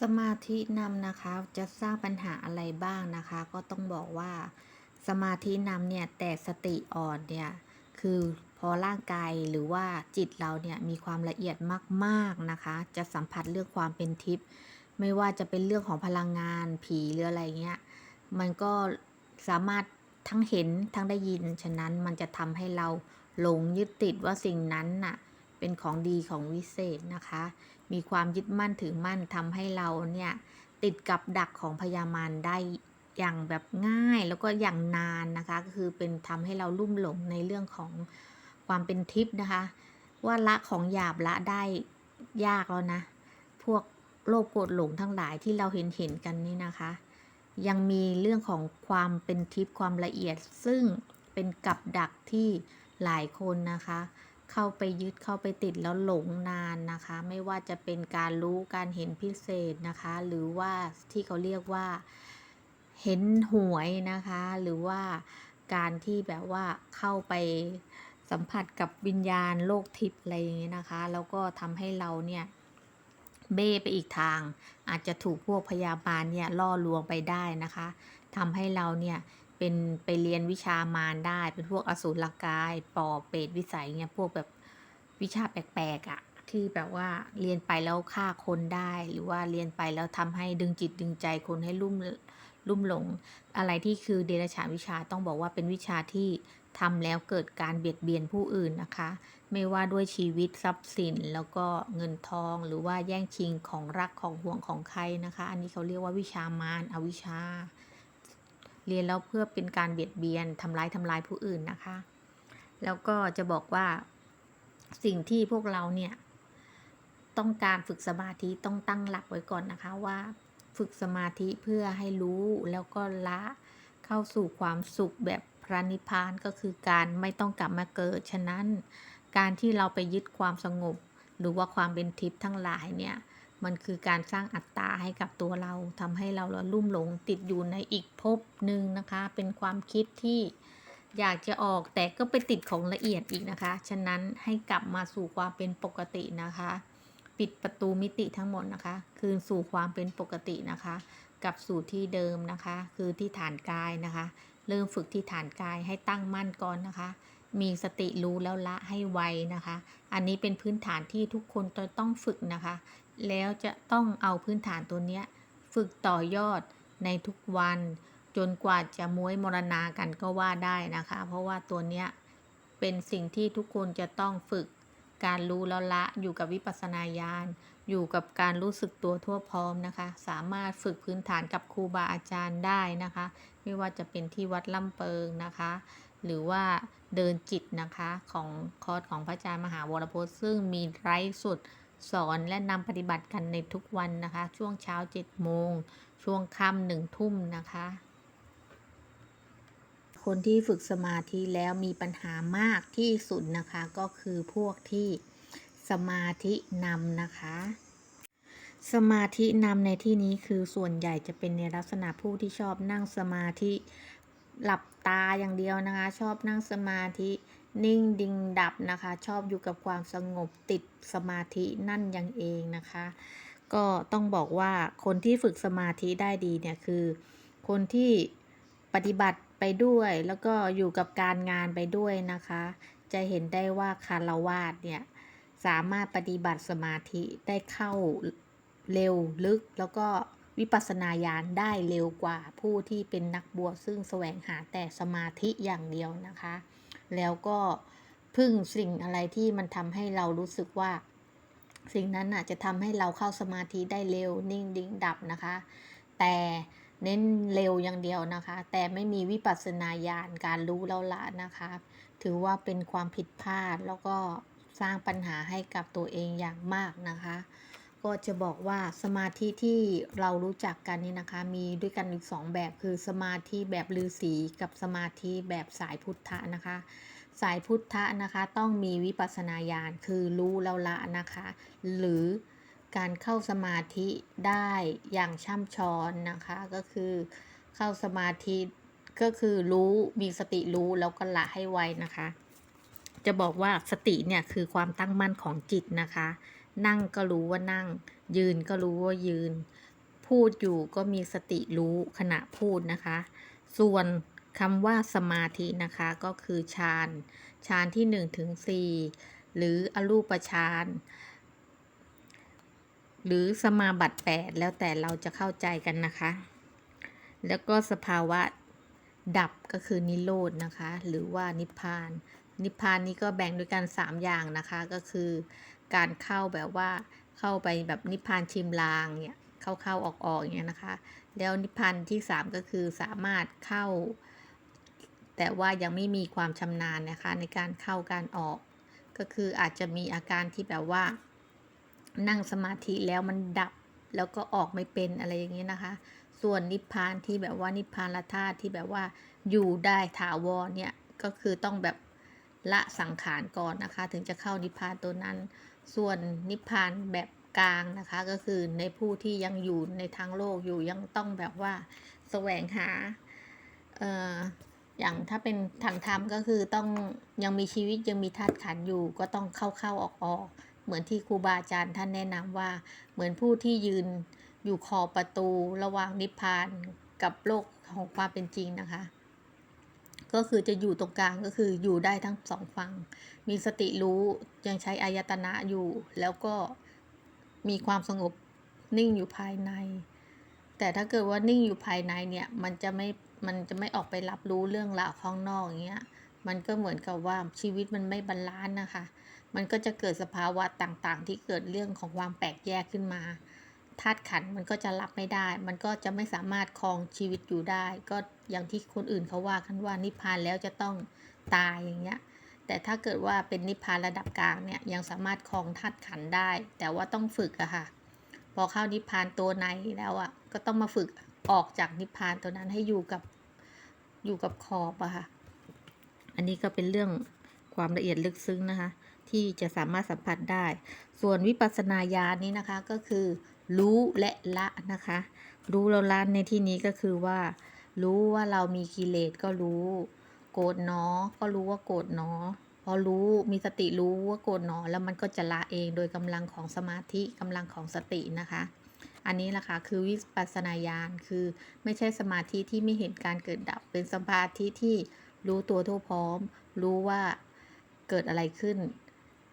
สมาธินำนะคะจะสร้างปัญหาอะไรบ้างนะคะ ก็ต้องบอกว่าสมาธินำเนี่ยแต่สติอ่อนเนี่ยคือพอร่างกายหรือว่าจิตเราเนี่ยมีความละเอียดมากๆนะคะ จะสัมผัสเรื่องความเป็นทิพย์ไม่ว่าจะเป็นเรื่องของพลังงานผีหรืออะไรเงี้ยมันก็สามารถทั้งเห็นทั้งได้ยินฉะนั้นมันจะทำให้เราหลงยึดติดว่าสิ่งนั้นน่ะเป็นของดีของวิเศษนะคะ มีความยึดมั่นถือมั่นทำให้เราเนี่ยติดกับดักของพยามารได้อย่างแบบง่ายแล้วก็อย่างนานนะคะก็คือเป็นทำให้เราลุ่มหลงในเรื่องของความเป็นทิพย์นะคะ ว่าละของหยาบละได้ยากแล้วนะ พวกโลภโกรธหลงทั้งหลายที่เราเห็นเห็นกันนี่นะคะ ยังมีเรื่องของความเป็นทิพย์ความละเอียดซึ่งเป็นกับดักที่หลายคนนะคะ เข้าไปยึดเข้าไปติดแล้วหลงนานนะคะ ไม่ว่าจะเป็นการรู้การเห็นพิเศษนะคะ หรือว่าที่เขาเรียกว่าเห็นหวยนะคะ หรือว่าการที่แบบว่าเข้าไปสัมผัสกับวิญญาณโลกทิพย์อะไรอย่างเงี้ยนะคะ แล้วก็ทำให้เราเนี่ยเบ้ไปอีกทาง อาจจะถูกพวกพยาบาลเนี่ยล่อลวงไปได้นะคะทำให้เราเนี่ย เป็นไปเรียนวิชามารได้ เป็นพวกอสูรกาย ปอบเปรตวิสัยเนี่ยพวกแบบวิชาแปลกๆอะ่ะที่แบบว่าเรียนไปแล้วฆ่าคนได้ หรือว่าเรียนไปแล้วทำให้ดึงจิตดึงใจคนให้ลุ่มลุ่มหลง อะไรที่คือเดรัจฉานวิชาต้องบอกว่าเป็นวิชาที่ทำแล้วเกิดการเบียดเบียนผู้อื่นนะคะ ไม่ว่าด้วยชีวิตทรัพย์สิน แล้วก็เงินทองหรือว่าแย่งชิงของรักของห่วงของใครนะคะ อันนี้เขาเรียกว่าวิชามารอวิชา เรียนแล้วเพื่อเป็นการเบียดเบียนทำร้ายทำลายผู้อื่นนะคะ แล้วก็จะบอกว่าสิ่งที่พวกเราเนี่ยต้องการฝึกสมาธิต้องตั้งหลักไว้ก่อนนะคะว่าฝึกสมาธิเพื่อให้รู้แล้วก็ละเข้าสู่ความสุขแบบพระนิพพานก็คือการไม่ต้องกลับมาเกิด ฉะนั้นการที่เราไปยึดความสงบ หรือว่าความเป็นทิพย์ทั้งหลายเนี่ย มันคือการสร้างอัตตาให้กับตัวเราทำให้เราเราลุ่มหลงติดอยู่ในอีกภพหนึ่งนะคะ เป็นความคิดที่อยากจะออกแต่ก็ไปติดของละเอียดอีกนะคะ ฉะนั้นให้กลับมาสู่ความเป็นปกตินะคะ ปิดประตูมิติทั้งหมดนะคะ คืนสู่ความเป็นปกตินะคะ กลับสู่ที่เดิมนะคะ คือที่ฐานกายนะคะ เริ่มฝึกที่ฐานกายให้ตั้งมั่นก่อนนะคะ มีสติรู้แล้วละให้ไวนะคะ อันนี้เป็นพื้นฐานที่ทุกคนต้องฝึกนะคะ แล้วจะต้องเอาพื้นฐานตัวเนี้ย ฝึกต่อยอดในทุกวัน จนกว่าจะม้วยมรณากันก็ว่าได้นะคะ เพราะว่าตัวเนี้ยเป็นสิ่งที่ทุกคนจะต้องฝึกการรู้แล้วละอยู่กับวิปัสสนาญาณอยู่กับการรู้สึกตัวทั่วพร้อมนะคะ สามารถฝึกพื้นฐานกับครูบาอาจารย์ได้นะคะ ไม่ว่าจะเป็นที่วัดล่ำเปิงนะคะ หรือว่าเดินจิตนะคะของคอร์สของพระอาจารย์มหาวรพจน์ซึ่งมีไร้สุด สอนและนำปฏิบัติกันในทุกวันนะคะ ช่วงเช้า7โมง ช่วงค่ำหนึ่งทุ่มนะคะ คนที่ฝึกสมาธิแล้วมีปัญหามากที่สุดนะคะ ก็คือพวกที่สมาธินำนะคะสมาธินำในที่นี้คือส่วนใหญ่จะเป็นในลักษณะผู้ที่ชอบนั่งสมาธิ หลับตาอย่างเดียวนะคะ ชอบนั่งสมาธิ นิ่งดิงดับนะคะ ชอบอยู่กับความสงบติดสมาธินั่นยังเองนะคะ ก็ต้องบอกว่าคนที่ฝึกสมาธิได้ดีเนี่ยคือ คนที่ปฏิบัติไปด้วย แล้วก็อยู่กับการงานไปด้วยนะคะ จะเห็นได้ว่าคารวาสเนี่ยสามารถปฏิบัติสมาธิได้เข้าเร็วลึกแล้วก็วิปัสสนาญาณได้เร็วกว่าผู้ที่เป็นนักบวชซึ่งแสวงหาแต่สมาธิอย่างเดียวนะคะ แล้วก็พึ่งสิ่งอะไรที่มันทำให้เรารู้สึกว่า สิ่งนั้นอาจจะทำให้เราเข้าสมาธิได้เร็วนิ่งดิ่งดับนะคะ แต่เน้นเร็วอย่างเดียวนะคะ แต่ไม่มีวิปัสสนาญาณการรู้แล้วละนะคะ ถือว่าเป็นความผิดพลาดแล้วก็สร้างปัญหาให้กับตัวเองอย่างมากนะคะ ก็จะบอกว่าสมาธิที่เรารู้จักกันนี่นะคะ มีด้วยกันอีกสองแบบคือสมาธิแบบฤาษีกับสมาธิแบบสายพุทธะนะคะ สายพุทธะนะคะต้องมีวิปัสสนาญาณคือรู้แล้วละนะคะ หรือการเข้าสมาธิได้อย่างช่ำชองนะคะก็คือเข้าสมาธิก็คือรู้มีสติรู้แล้วก็ละให้ไวนะคะ จะบอกว่าสติเนี่ยคือความตั้งมั่นของจิตนะคะ นั่งก็รู้ว่านั่ง ยืนก็รู้ว่ายืน พูดอยู่ก็มีสติรู้ขณะพูดนะคะ ส่วน คำว่าสมาธินะคะก็คือฌานฌานที่1ถึง4หรืออรูปฌานหรือสมาบัติ8แล้วแต่เราจะเข้าใจกันนะคะ แล้วก็สภาวะดับก็คือนิโรธนะคะ หรือว่านิพพาน นิพพานนี้ก็แบ่งด้วยกัน3อย่างนะคะ ก็คือการเข้าแบบว่าเข้าไปแบบนิพพานชิมลางเนี่ยเข้าเข้าออกออกอย่างเงี้ยนะคะ แล้วนิพพานที่ 3 ก็คือสามารถเข้า แต่ว่ายังไม่มีความชำนาญนะคะในการเข้าการออก ก็คืออาจจะมีอาการที่แบบว่า นั่งสมาธิแล้วมันดับแล้วก็ออกไม่เป็นอะไรอย่างเงี้นะคะ ส่วนนิพพานที่แบบว่านิพพานละธาตุที่แบบว่าอยู่ได้ถาวรเนี่ยก็คือต้องแบบละสังขารก่อนนะคะ ถึงจะเข้านิพพานตัวนั้น ส่วนนิพพานแบบกลางนะคะ ก็คือในผู้ที่ยังอยู่ในทางโลกอยู่ยังต้องแบบว่าแสวงหา เอ่อ อย่างถ้าเป็นทางธรรมก็คือต้องยังมีชีวิตยังมีธาตุขันอยู่ก็ต้องเข้าเข้าออกออกเหมือนที่ครูบาอาจารย์ท่านแนะนำว่า เหมือนผู้ที่ยืนอยู่ขอบประตูระหว่างนิพพานกับโลกของความเป็นจริงนะคะ ก็คือจะอยู่ตรงกลางก็คืออยู่ได้ทั้งสองฝั่งมีสติรู้ยังใช้อายตนะอยู่ แล้วก็มีความสงบนิ่งอยู่ภายใน แต่ถ้าเกิดว่านิ่งอยู่ภายในเนี่ยมันจะไม่ มันจะไม่ออกไปรับรู้เรื่องราวข้างนอกอย่างเงี้ย มันก็เหมือนกับว่าชีวิตมันไม่บาลานซ์นะคะ มันก็จะเกิดสภาวะต่างๆ ที่เกิดเรื่องของความแปลกแยกขึ้นมาธาตุขันมันก็จะรับไม่ได้ มันก็จะไม่สามารถครองชีวิตอยู่ได้ ก็อย่างที่คนอื่นเขาว่ากันว่านิพพานแล้วจะต้องตายอย่างเงี้ย แต่ถ้าเกิดว่าเป็นนิพพานระดับกลางเนี่ยยังสามารถครองธาตุขันได้ แต่ว่าต้องฝึกอะค่ะ พอเข้านิพพานตัวในแล้วอะก็ต้องมาฝึก ออกจากนิพพานตัวนั้นให้อยู่กับอยู่กับขอบอะค่ะ อันนี้ก็เป็นเรื่องความละเอียดลึกซึ้งนะคะ ที่จะสามารถสัมผัสได้ ส่วนวิปัสสนาญาณนี้นะคะก็คือ รู้และละนะคะ รู้แล้วละในที่นี้ก็คือว่า รู้ว่าเรามีกิเลสก็รู้ โกรธเนาะก็รู้ว่าโกรธเนาะพอรู้มีสติรู้ว่าโกรธเนาะแล้วมันก็จะละเองโดยกำลังของสมาธิกำลังของสตินะคะ อันนี้แหละค่ะคือวิปัสสนาญาณคือไม่ใช่สมาธิที่ไม่เห็นการเกิดดับ เป็นสมาธิที่รู้ตัวทั่วพร้อม รู้ว่าเกิดอะไรขึ้น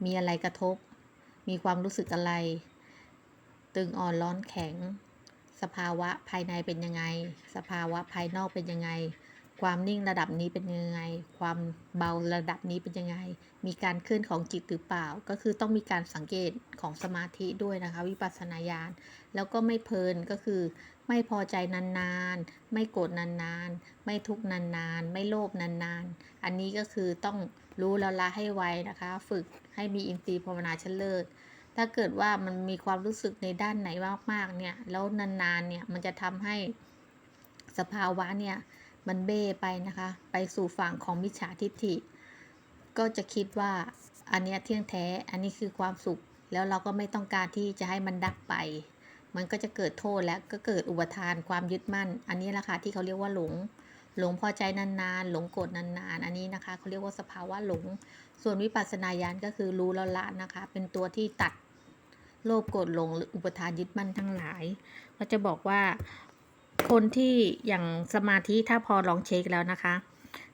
มีอะไรกระทบ มีความรู้สึกอะไร ตึงอ่อนร้อนแข็ง สภาวะภายในเป็นยังไง สภาวะภายนอกเป็นยังไง ความนิ่งระดับนี้เป็นยังไง ความเบาระดับนี้เป็นยังไง มีการเคลื่อนของจิตหรือเปล่า ก็คือต้องมีการสังเกตของสมาธิด้วยนะคะ วิปัสสนาญาณ แล้วก็ไม่เพลินก็คือ ไม่พอใจนานๆ ไม่โกรธนานๆ ไม่ทุกข์นานๆ ไม่โลภนานๆ อันนี้ก็คือต้องรู้แล้วละให้ไวนะคะ ฝึกให้มีอินทรีย์ภาวนาชั้นเลิศถ้าเกิดว่ามันมีความรู้สึกในด้านไหนมากๆเนี่ย แล้วนานๆ เนี่ย มันจะทำให้สภาวะเนี่ย มันเบ้ไปนะคะ ไปสู่ฝั่งของมิจฉาทิฏฐิ ก็จะคิดว่าอันนี้เที่ยงแท้ อันนี้คือความสุข แล้วเราก็ไม่ต้องการที่จะให้มันดับไป มันก็จะเกิดโทษและก็เกิดอุปทานความยึดมั่น อันนี้แหละค่ะที่เขาเรียกว่าหลง หลงพอใจนานๆ หลงโกรธนานๆ อันนี้นะคะเขาเรียกว่าสภาวะหลง ส่วนวิปัสสนาญาณก็คือรู้แล้วละนะคะ เป็นตัวที่ตัดโลภโกรธหลงหรืออุปทานยึดมั่นทั้งหลาย ก็จะบอกว่า คนที่อย่างสมาธิถ้าพอลองเช็คแล้วนะคะ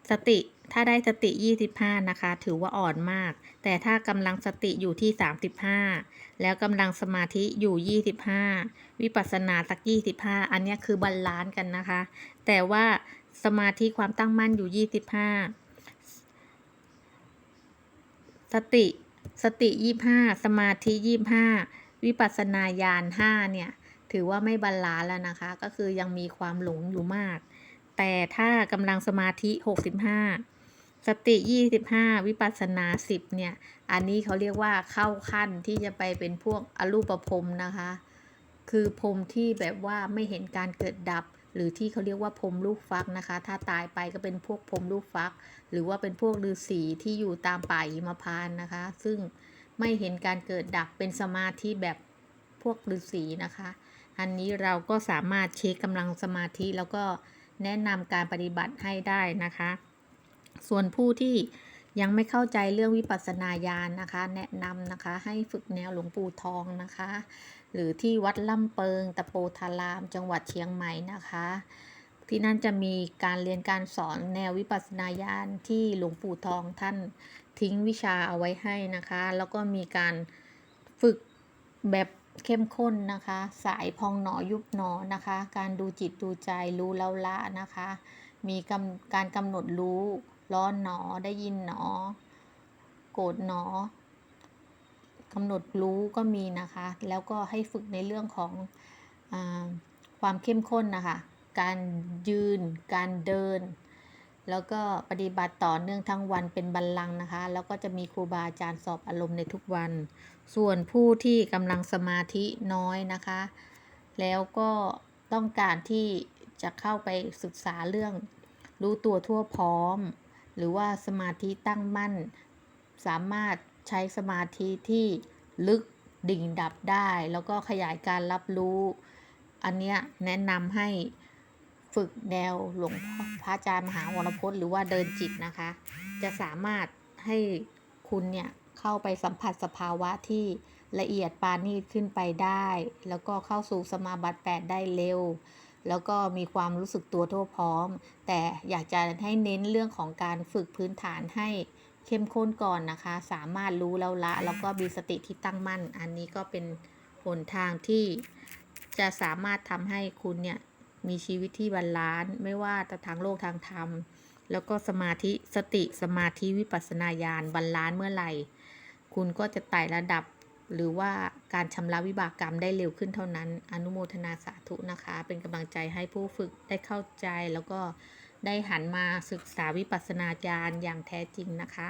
สติถ้าได้สติ 25 นะคะ ถือว่าอ่อนมาก แต่ถ้ากำลังสติอยู่ที่ 35 แล้วกำลังสมาธิอยู่ 25 วิปัสสนาสัก 25 อันนี้คือบาลานซ์กันนะคะ แต่ว่าสมาธิความตั้งมั่นอยู่ 25 สติสติ 25 สมาธิ 25 วิปัสสนาญาณ5เนี่ย ถือว่าไม่บาลานแล้วนะคะ ก็คือยังมีความหลงอยู่มาก แต่ถ้ากำลังสมาธิ 65 สติ 25 วิปัสสนา 10 เนี่ย อันนี้เขาเรียกว่าเข้าขั้นที่จะไปเป็นพวกอรูปภพนะคะ คือพรมที่แบบว่าไม่เห็นการเกิดดับ หรือที่เขาเรียกว่าพรมลูกฟักนะคะ ถ้าตายไปก็เป็นพวกพรมลูกฟัก หรือว่าเป็นพวกฤาษีที่อยู่ตามป่าหิมพานนะคะ ซึ่งไม่เห็นการเกิดดับเป็นสมาธิแบบพวกฤาษีนะคะ อันนี้เราก็สามารถเช็คกำลังสมาธิแล้วก็แนะนำการปฏิบัติให้ได้นะคะ ส่วนผู้ที่ยังไม่เข้าใจเรื่องวิปัสสนาญาณนะคะ แนะนำนะคะให้ฝึกแนวหลวงปู่ทองนะคะ หรือที่วัดล่ำเปิงตะโปธาราม จังหวัดเชียงใหม่นะคะ ที่นั่นจะมีการเรียนการสอนแนววิปัสสนาญาณที่หลวงปู่ทองท่านทิ้งวิชาเอาไว้ให้นะคะ แล้วก็มีการฝึกแบบ เข้มข้นนะคะ สายพองหนอยุบหนอนะคะ การดูจิตดูใจรู้แล้วละนะคะ มีกำการกำหนดรู้ร้อนหนอได้ยินหนอ โกรธหนอกำหนดรู้ก็มีนะคะ แล้วก็ให้ฝึกในเรื่องของอความเข้มข้นนะคะ การยืน การเดิน แล้วก็ปฏิบัติต่อเนื่องทั้งวันเป็นบัลลังก์นะคะ แล้วก็จะมีครูบาอาจารย์สอบอารมณ์ในทุกวัน ส่วนผู้ที่กำลังสมาธิน้อยนะคะ แล้วก็ต้องการที่จะเข้าไปศึกษาเรื่องรู้ตัวทั่วพร้อม หรือว่าสมาธิตั้งมั่น สามารถใช้สมาธิที่ลึกดิ่งดับได้ แล้วก็ขยายการรับรู้ อันเนี้ยแนะนำให้ ฝึกแนวหลวงพ่อพระอาจารย์มหาวรพจน์หรือว่าเดินจิตนะคะ จะสามารถให้คุณเนี่ยเข้าไปสัมผัสสภาวะที่ละเอียดปานีตขึ้นไปได้ แล้วก็เข้าสู่สมาบัติแปดได้เร็ว แล้วก็มีความรู้สึกตัวทั่วพร้อม แต่อยากจะให้เน้นเรื่องของการฝึกพื้นฐานให้เข้มข้นก่อนนะคะ สามารถรู้แล้วละ แล้วก็มีสติที่ตั้งมั่น อันนี้ก็เป็นหนทางที่จะสามารถทำให้คุณเนี่ย มีชีวิตที่บาลานซ์ไม่ว่าจะทางโลกทางธรรม แล้วก็สมาธิสติสมาธิวิปัสนาญาณบาลานซ์เมื่อไหร่ คุณก็จะไต่ระดับหรือว่าการชำระวิบากกรรมได้เร็วขึ้นเท่านั้น อนุโมทนาสาธุนะคะ เป็นกำลังใจให้ผู้ฝึกได้เข้าใจแล้วก็ได้หันมาศึกษาวิปัสสนาญาณอย่างแท้จริงนะคะ